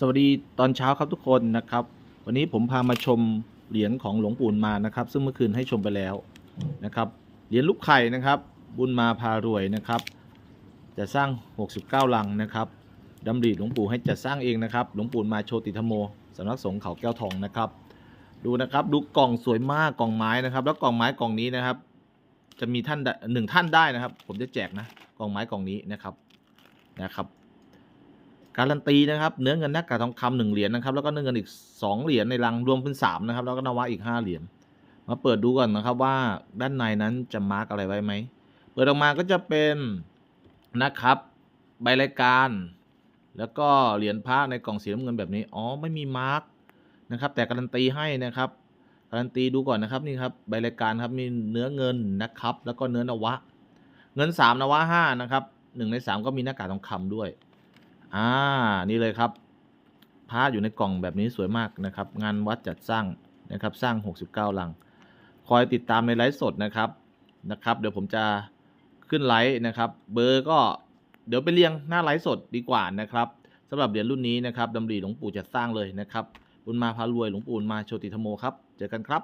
สวัสดีตอนเช้าครับทุกคนนะครับ วันนี้ผมพามาชมเหรียญของหลวงปู่มานะครับ ซึ่งเมื่อคืนให้ชมไปแล้วนะครับเหรียญลูกไข่นะครับ บุญมาพารวยนะครับ จะสร้าง 69 ลังนะครับดำริหลวงปู่ให้จัดสร้างเองนะครับ หลวงปู่มาโชติธรมโมสำนักสงฆ์เขาแก้วทองนะครับ ดูนะครับดูกล่องสวยมากกล่องไม้นะครับ แล้วกล่องไม้กล่องนี้นะครับ จะมีท่านหนึ่งท่านได้นะครับ ผมจะแจกนะกล่องไม้กล่องนี้นะครับนะครับ การันตีนะครับเนื้อเงินหน้ากากทองคำหนึ่งเหรียญนะครับแล้วก็เนื้อเงินอีกสองเหรียญในรังรวมเป็นสามนะครับแล้วก็นวะอีกห้าเหรียญมาเปิดดูก่อนนะครับว่าด้านในนั้นจะมาร์กอะไรไว้ไหมเปิดออกมาก็จะเป็นนะครับ ใบรายการ แล้วก็เหรียญพระในกล่องสีน้ำเงินแบบนี้อ๋อไม่มีมาร์กนะครับ แต่การันตีให้นะครับการันตีดูก่อนนะครับนี่ครับใบรายการครับมีเนื้อเงินนะครับ แล้วก็เนื้อนวะ เงินสามนวะห้านะครับหนึ่งในสามก็มีหน้ากากทองคำด้วย อ่า นี่เลยครับพระอยู่ในกล่องแบบนี้สวยมากนะครับ งานวัดจัดสร้างนะครับ สร้าง 69 ลัง คอยติดตามในไลฟ์สดนะครับนะครับ เดี๋ยวผมจะขึ้นไลฟ์นะครับ เบอร์ก็เดี๋ยวไปเรียงหน้าไลฟ์สดดีกว่านะครับสำหรับเหรียญรุ่นนี้นะครับดำริหลวงปู่จัดสร้างเลยนะครับบุญมาพารวยหลวงปู่มาโชติธโมครับ เจอกันครับ